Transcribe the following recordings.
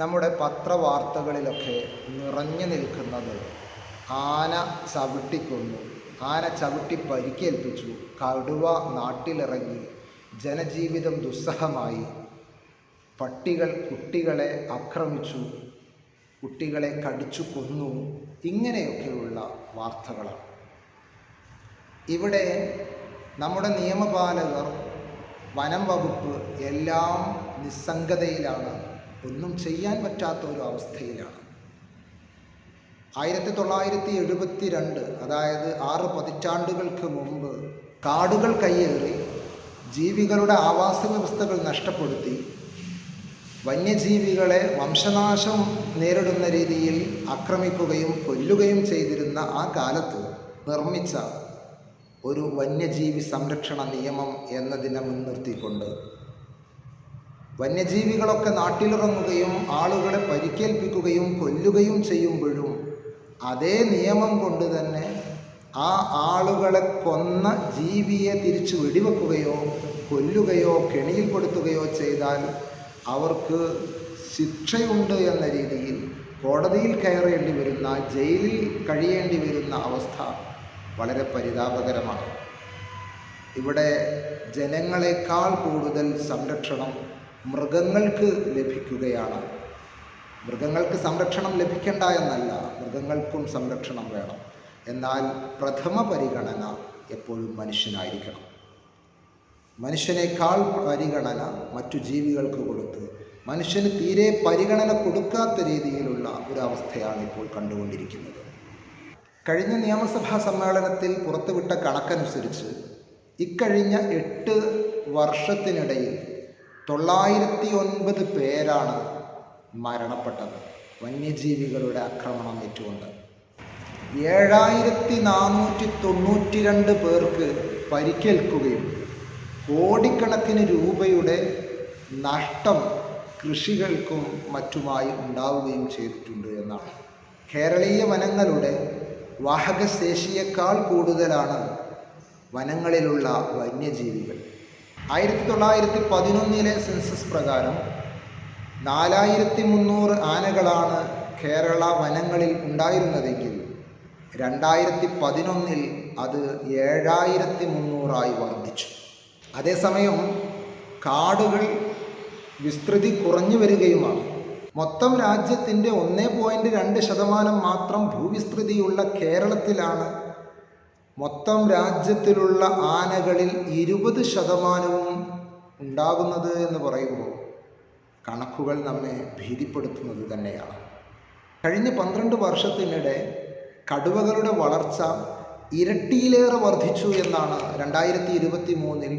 നമ്മുടെ പത്രവാർത്തകളിലൊക്കെ നിറഞ്ഞു നിൽക്കുന്നത് ആന ചവിട്ടിക്കൊന്നു. ആന ചവിട്ടി പരിക്കേൽപ്പിച്ചു. കടുവ നാട്ടിലിറങ്ങി. ജനജീവിതം ദുസ്സഹമായി. പട്ടികൾ കുട്ടികളെ ആക്രമിച്ചു. കുട്ടികളെ കടിച്ചു കൊന്നു. ഇങ്ങനെയൊക്കെയുള്ള വാർത്തകളാണ്. ഇവിടെ നമ്മുടെ നിയമപാലകർ വനം വകുപ്പ് എല്ലാം നിസ്സംഗതയിലാണ്. ഒന്നും ചെയ്യാൻ പറ്റാത്ത ഒരു അവസ്ഥയിലാണ്. ആയിരത്തി തൊള്ളായിരത്തി എഴുപത്തി രണ്ട് അതായത് ആറ് പതിറ്റാണ്ടുകൾക്ക് മുമ്പ് കാടുകൾ കയ്യേറി ജീവികളുടെ ആവാസ വ്യവസ്ഥകൾ നഷ്ടപ്പെടുത്തി വന്യജീവികളെ വംശനാശം നേരിടുന്ന രീതിയിൽ ആക്രമിക്കുകയും കൊല്ലുകയും ചെയ്തിരുന്ന ആ കാലത്ത് നിർമ്മിച്ച ഒരു വന്യജീവി സംരക്ഷണ നിയമം എന്നതിനെ മുൻനിർത്തിക്കൊണ്ട് വന്യജീവികളൊക്കെ നാട്ടിലിറങ്ങുകയും ആളുകളെ പരിക്കേൽപ്പിക്കുകയും കൊല്ലുകയും ചെയ്യുമ്പോഴും അതേ നിയമം കൊണ്ട് തന്നെ ആ ആളുകളെ കൊന്ന ജീവിയെ തിരിച്ചു വെടിവെക്കുകയോ കൊല്ലുകയോ കെണിയിൽപ്പെടുത്തുകയോ ചെയ്താൽ അവർക്ക് ശിക്ഷയുണ്ട് എന്ന രീതിയിൽ കോടതിയിൽ കയറേണ്ടി വരുന്ന ജയിലിൽ കഴിയേണ്ടി വരുന്ന അവസ്ഥ വളരെ പരിതാപകരമാണ്. ഇവിടെ ജനങ്ങളെക്കാൾ കൂടുതൽ സംരക്ഷണം മൃഗങ്ങൾക്ക് ലഭിക്കുകയാണ്. മൃഗങ്ങൾക്ക് സംരക്ഷണം ലഭിക്കേണ്ട എന്നല്ല മൃഗങ്ങൾക്കും സംരക്ഷണം വേണം. എന്നാൽ പ്രഥമ പരിഗണന എപ്പോഴും മനുഷ്യനായിരിക്കണം. മനുഷ്യനേക്കാൾ പരിഗണന മറ്റു ജീവികൾക്ക് കൊടുത്ത് മനുഷ്യന് തീരെ പരിഗണന കൊടുക്കാത്ത രീതിയിലുള്ള ഒരു അവസ്ഥയാണ് ഇപ്പോൾ കണ്ടുകൊണ്ടിരിക്കുന്നത്. കഴിഞ്ഞ നിയമസഭാ സമ്മേളനത്തിൽ പുറത്തുവിട്ട കണക്കനുസരിച്ച് ഇക്കഴിഞ്ഞ എട്ട് വർഷത്തിനിടയിൽ തൊള്ളായിരത്തി ഒൻപത് പേരാണ് മരണപ്പെട്ടത്. വന്യജീവികളുടെ ആക്രമണം ഏറ്റുകൊണ്ട്. ഏഴായിരത്തി നാനൂറ്റി തൊണ്ണൂറ്റി രണ്ട് പേർക്ക് പരിക്കേൽക്കുകയും കോടിക്കണക്കിന് രൂപയുടെ നഷ്ടം കൃഷികൾക്കും മറ്റുമായി ഉണ്ടാവുകയും ചെയ്തിട്ടുണ്ട് എന്നാണ്. കേരളീയ വനങ്ങളുടെ വാഹകശേഷിയേക്കാൾ കൂടുതലാണ് വനങ്ങളിലുള്ള വന്യജീവികൾ. ആയിരത്തി തൊള്ളായിരത്തി പതിനൊന്നിലെ സെൻസസ് പ്രകാരം നാലായിരത്തി മുന്നൂറ് ആനകളാണ് കേരള വനങ്ങളിൽ ഉണ്ടായിരുന്നതെങ്കിൽ രണ്ടായിരത്തി പതിനൊന്നിൽ അത് ഏഴായിരത്തി മുന്നൂറായി വർദ്ധിച്ചു. അതേസമയം കാടുകൾ വിസ്തൃതി കുറഞ്ഞു വരികയുമാണ്. മൊത്തം രാജ്യത്തിന്റെ ഒന്നേ പോയിന്റ് രണ്ട് ശതമാനം മാത്രം ഭൂവിസ്തൃതിയുള്ള കേരളത്തിലാണ് മൊത്തം രാജ്യത്തിലുള്ള ആനകളിൽ ഇരുപത് ശതമാനവും ഉണ്ടാകുന്നത് എന്ന് പറയുമ്പോൾ കണക്കുകൾ നമ്മെ ഭീതിപ്പെടുത്തുന്നത് തന്നെയാണ്. കഴിഞ്ഞ പന്ത്രണ്ട് വർഷത്തിനിടെ കടുവകളുടെ വളർച്ച ഇരട്ടിയിലേറെ വർദ്ധിച്ചു എന്നാണ് രണ്ടായിരത്തി ഇരുപത്തി മൂന്നിൽ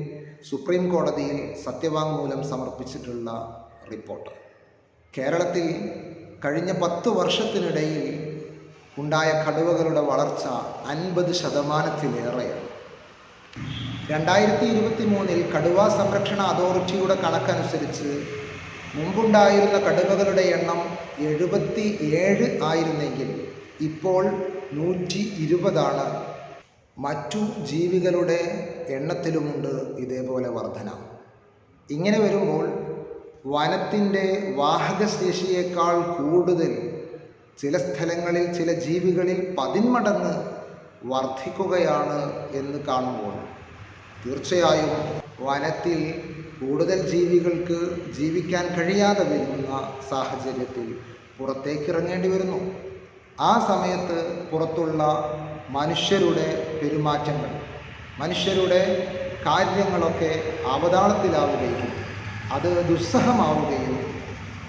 സുപ്രീം കോടതിയിൽ സത്യവാങ്മൂലം സമർപ്പിച്ചിട്ടുള്ള റിപ്പോർട്ട്. കേരളത്തിൽ കഴിഞ്ഞ പത്ത് വർഷത്തിനിടയിൽ ഉണ്ടായ കടുവകളുടെ വളർച്ച അൻപത് ശതമാനത്തിലേറെയാണ്. രണ്ടായിരത്തി ഇരുപത്തി മൂന്നിൽ കടുവ സംരക്ഷണ അതോറിറ്റിയുടെ കണക്കനുസരിച്ച് മുമ്പുണ്ടായിരുന്ന കടുവകളുടെ എണ്ണം എഴുപത്തി ഏഴ് ആയിരുന്നെങ്കിൽ ഇപ്പോൾ നൂറ്റി ഇരുപതാണ് മറ്റു ജീവികളുടെ എണ്ണത്തിലുമുണ്ട് ഇതേപോലെ വർധന. ഇങ്ങനെ വരുമ്പോൾ വനത്തിന്റെ വാഹകശേഷിയേക്കാൾ കൂടുതൽ ചില സ്ഥലങ്ങളിൽ ചില ജീവികളിൽ പതിന്മടങ്ങ് വർദ്ധിക്കുകയാണ് എന്ന് കാണുമ്പോൾ തീർച്ചയായും വനത്തിൽ കൂടുതൽ ജീവികൾക്ക് ജീവിക്കാൻ കഴിയാതെ വരുന്ന സാഹചര്യത്തിൽ പുറത്തേക്ക് ഇറങ്ങേണ്ടി വരുന്നു. ആ സമയത്ത് പുറത്തുള്ള മനുഷ്യരുടെ പെരുമാറ്റങ്ങൾ മനുഷ്യരുടെ കാര്യങ്ങളൊക്കെ അവതാളത്തിലാവുകയും അത് ദുസ്സഹമാവുകയും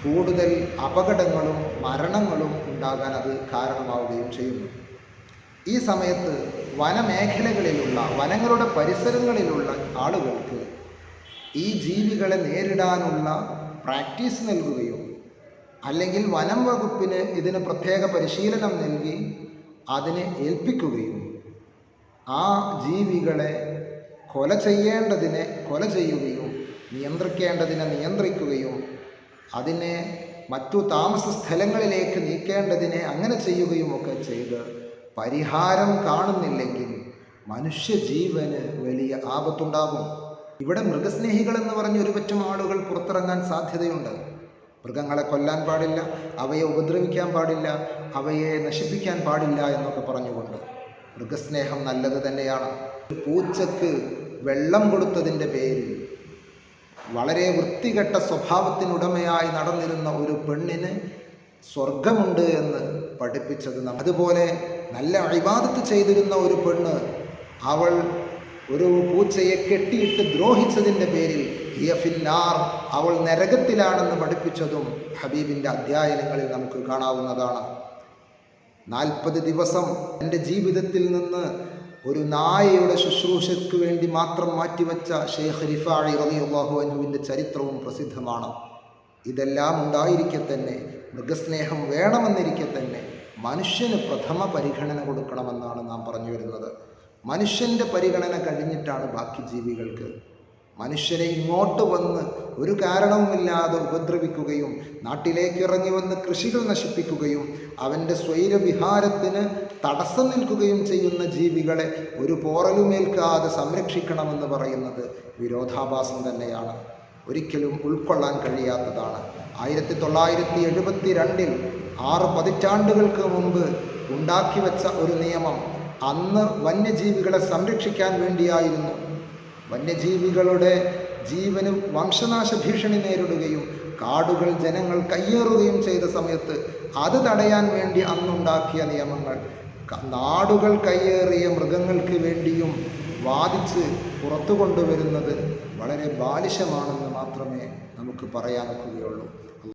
കൂടുതൽ അപകടങ്ങളും മരണങ്ങളും ഉണ്ടാകാൻ അത് കാരണമാവുകയും ചെയ്യുന്നു. ഈ സമയത്ത് വനമേഖലകളിലുള്ള വനങ്ങളുടെ പരിസരങ്ങളിലുള്ള ആളുകൾക്ക് ഈ ജീവികളെ നേരിടാനുള്ള പ്രാക്ടീസ് നൽകുകയും അല്ലെങ്കിൽ വനം വകുപ്പിന് ഇതിന് പ്രത്യേക പരിശീലനം നൽകി അതിനെ ഏൽപ്പിക്കുകയും ആ ജീവികളെ കൊല ചെയ്യേണ്ടതിനെ കൊല ചെയ്യുകയും നിയന്ത്രിക്കേണ്ടതിനെ നിയന്ത്രിക്കുകയും അതിനെ മറ്റു താമസ സ്ഥലങ്ങളിലേക്ക് നീക്കേണ്ടതിനെ അങ്ങനെ ചെയ്യുകയുമൊക്കെ ചെയ്ത് പരിഹാരം കാണുന്നില്ലെങ്കിൽ മനുഷ്യജീവന് വലിയ ആപത്തുണ്ടാകും. ഇവിടെ മൃഗസ്നേഹികൾ എന്ന് പറഞ്ഞ് ഒരുപറ്റം ആളുകൾ പുറത്തിറങ്ങാൻ സാധ്യതയുണ്ട്. മൃഗങ്ങളെ കൊല്ലാൻ പാടില്ല അവയെ ഉപദ്രവിക്കാൻ പാടില്ല അവയെ നശിപ്പിക്കാൻ പാടില്ല എന്നൊക്കെ പറഞ്ഞുകൊണ്ട് മൃഗസ്നേഹം നല്ലത് തന്നെയാണ്. പൂച്ചക്ക് വെള്ളം കൊടുത്തതിന്റെ പേരിൽ വളരെ വൃത്തികെട്ട സ്വഭാവത്തിനുടമയായി നടന്നിരുന്ന ഒരു പെണ്ണിന് സ്വർഗമുണ്ട് എന്ന് പഠിപ്പിച്ചത് അതുപോലെ നല്ല അഴിബാദത്ത് ചെയ്തിരുന്ന ഒരു പെണ്ണ് അവൾ ഒരു പൂച്ചയെ കെട്ടിയിട്ട് ദ്രോഹിച്ചതിന്റെ പേരിൽ ഹിയഫിന്നാർ അവൾ നരകത്തിലാണെന്ന് പഠിപ്പിച്ചതും ഹബീബിന്റെ അധ്യായനങ്ങളിൽ നമുക്ക് കാണാവുന്നതാണ്. നാൽപ്പത് ദിവസം എന്റെ ജീവിതത്തിൽ നിന്ന് ഒരു നായയുടെ ശുശ്രൂഷയ്ക്ക് വേണ്ടി മാത്രം മാറ്റിവെച്ച ഷെയ്ഖ് റിഫാഴി അള്ളാഹു അനുവിന്റെ ചരിത്രവും പ്രസിദ്ധമാണ്. ഇതെല്ലാം ഉണ്ടായിരിക്കെ തന്നെ മൃഗസ്നേഹം വേണമെന്നിരിക്കെ തന്നെ മനുഷ്യന് പ്രഥമ പരിഗണന കൊടുക്കണമെന്നാണ് നാം പറഞ്ഞു വരുന്നത്. മനുഷ്യന്റെ പരിഗണന കഴിഞ്ഞിട്ടാണ് ബാക്കി ജീവികൾക്ക് മനുഷ്യനെ ഇങ്ങോട്ട് വന്ന് ഒരു കാരണവുമില്ലാതെ ഉപദ്രവിക്കുകയും നാട്ടിലേക്ക് ഇറങ്ങി വന്ന് കൃഷികൾ നശിപ്പിക്കുകയും അവന്റെ സ്വൈരവിഹാരത്തിന് തടസ്സം നിൽക്കുകയും ചെയ്യുന്ന ജീവികളെ ഒരു പോറലുമേൽക്കാതെ സംരക്ഷിക്കണമെന്ന് പറയുന്നത് വിരോധാഭാസം തന്നെയാണ്. ഒരിക്കലും ഉൾക്കൊള്ളാൻ കഴിയാത്തതാണ്. ആയിരത്തി തൊള്ളായിരത്തി എഴുപത്തി രണ്ടിൽ ആറ് പതിറ്റാണ്ടുകൾക്ക് മുമ്പ് ഉണ്ടാക്കി വെച്ച ഒരു നിയമം അന്ന് വന്യജീവികളെ സംരക്ഷിക്കാൻ വേണ്ടിയായിരുന്നു. വന്യജീവികളുടെ ജീവന് വംശനാശ ഭീഷണി നേരിടുകയും കാടുകൾ ജനങ്ങൾ കയ്യേറുകയും ചെയ്ത സമയത്ത് അത് തടയാൻ വേണ്ടി അന്നുണ്ടാക്കിയ നിയമങ്ങൾ. നാടുകൾ കയ്യേറിയ മൃഗങ്ങൾക്ക് വേണ്ടിയും വാദിച്ച് പുറത്തു കൊണ്ടുവരുന്നത് വളരെ ബാലിശമാണെന്ന് മാത്രമേ നമുക്ക് പറയാനൊക്കുകയുള്ളൂ.